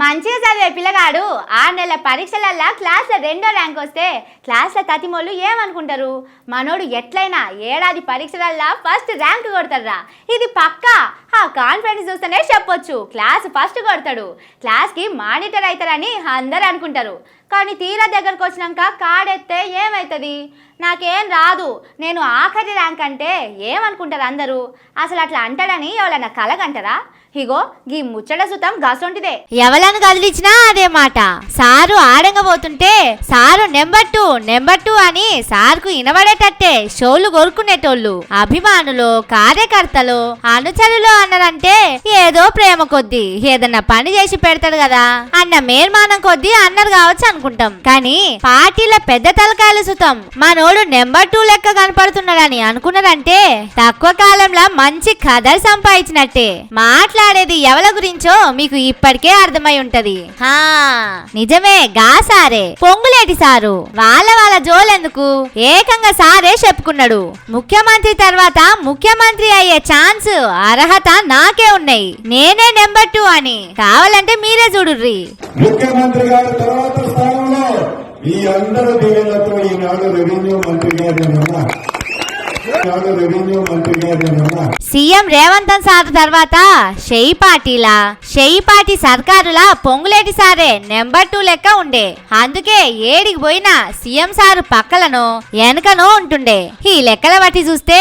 మంచిగా చదివే పిల్లగాడు ఆరు నెలల పరీక్షలల్లా క్లాస్లో రెండో ర్యాంక్ వస్తే క్లాస్లో తతిమోళ్ళు ఏమనుకుంటారు? మనోడు ఎట్లయినా ఏడాది పరీక్షలల్లా ఫస్ట్ ర్యాంక్ కొడతారా ఇది పక్కా? ఆ కాన్ఫిడెన్స్ చూస్తేనే చెప్పొచ్చు. క్లాస్ ఫస్ట్ కొడతాడు. క్లాస్కి మానిటర్ అవుతారని అందరు అనుకుంటారు కానీ తీరా దగ్గరకు వచ్చినాక కాడెత్తే ఏమవుతుంది నాకేం రాదు. నేను ఆఖరి ర్యాంక్ అంటే ఏమనుకుంటారు అందరూ? అసలు అట్లా అంటాడని ఎవరైనా కలగంటారా? ఇగో గీ ముచ్చట సుతం గసొంటిదే. ఎవలను కదిలించినా అదే మాట. Sir ఆడంగబోతుంటే sir number two number two అని సార్కు ఇనబడేటట్టే షోలు కొరుకునేటోళ్ళు అభిమానులు కార్యకర్తలు అనుచరులు అన్నారంటే ఏదో ప్రేమ కొద్దీ. ఏదన్నా పని చేసి పెడతాడు కదా. అన్న మేర్మానం కొద్దీ అన్నారు కావచ్చు అనుకుంటాం. కానీ పార్టీల పెద్ద తలకాయలు సుతం. మనోడు నెంబర్ టూ లెక్క కనపడుతున్నాడని అనుకున్నారంటే తక్కువ కాలంలో మంచి కథలు సంపాదించినట్టే. మాట్లాడేది ఎవల గురించో మీకు ఇప్పటికే అర్థమై ఉంటది. హా నిజమే గా సారే. పొంగులేటి సారు వాళ్ళ వాళ్ళ జోలెందుకు? ఏకంగా సారే చెప్పుకున్నాడు. ముఖ్యమంత్రి తర్వాత ముఖ్యమంత్రి అయ్యే ఛాన్స్ అర్హత నాకే ఉన్నాయి. నేనే నెంబర్ టూ అని. కావాలంటే మీరే చూడుర్రి. ముఖ్యమంత్రి గారి తర్వాత ఈ అందరి దీవెనలతో ఈనాడు రెవెన్యూ మంత్రి గారు సీఎం రేవంత్ సార్ తర్వాత షెయి పార్టీలా? షెయి పార్టీ సర్కారులా? పొంగులేటి సారే నెంబర్ టూ లెక్క ఉండే. అందుకే ఏడికి పోయినా సీఎం సారు పక్కలను వెనకనో ఉంటుండే. ఈ లెక్కల బట్టి చూస్తే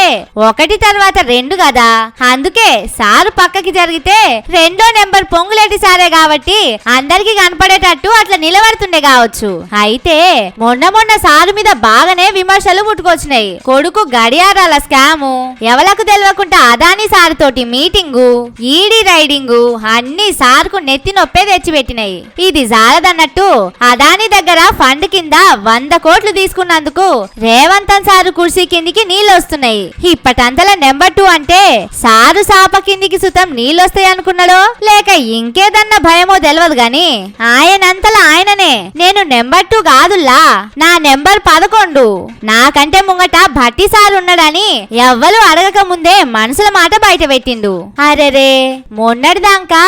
ఒకటి తర్వాత రెండు కదా. అందుకే సారు పక్కకి జరిగితే రెండో నెంబర్ పొంగులేటి సారే కాబట్టి అందరికి కనపడేటట్టు అట్లా నిలబడుతుండే కావచ్చు. అయితే మొన్న మొన్న సారు మీద బాగానే విమర్శలు పుట్టుకొచ్చినాయి. కొడుకు గడియారాల స్కాము? ఎవలకు తెలియకుండా అదాని సార్ తోటి మీటింగు ఈడీ రైడింగు అన్ని సార్కు నెత్తి నొప్పే తెచ్చిపెట్టినాయి. ఇది జాలదన్నట్టు అదాని దగ్గర ఫండ్ కింద వంద కోట్లు తీసుకున్నందుకు రేవంతన్ సారు కుర్చీ కిందికి నీళ్ళొస్తున్నాయి. ఇప్పటంతల నెంబర్ టూ అంటే సారు సాప కిందికి సుతం నీళ్ళొస్తాయి అనుకున్నాడో? లేక ఇంకేదన్నా భయమో తెలియదు గాని ఆయనంతలా ఆయననే. నేను నెంబర్ టూ కాదుల్లా. నా నెంబర్ పదకొండు. నాకంటే ముంగట భట్టి సార్ గాని ఎవ్వరు అడగక ముందే మనసుల మాట బయట పెట్టిండు. అరెరే మొన్నటిదాకా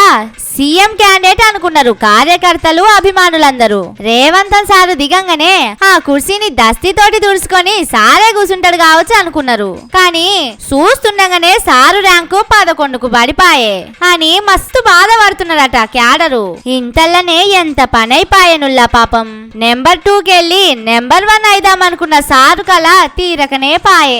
సీఎం క్యాండిడేట్ అనుకున్నారు కార్యకర్తలు అభిమానులందరూ. రేవంత్ సారు దిగంగానే ఆ కుర్చీని దస్తీతోటి తుడుచుకొని సారే కూర్చుంటాడు కావచ్చు అనుకున్నారు. కానీ చూస్తుండగానే సారు ర్యాంకు పదకొండుకు పడిపాయే అని మస్తు బాధపడుతున్నారట క్యాడరు. ఇంతల్లనే ఎంత పనైపాయనుల్లా పాపం. నెంబర్ టూకెళ్ళి నెంబర్ వన్ అయిదామనుకున్న సారు కల తీరకనే పాయే.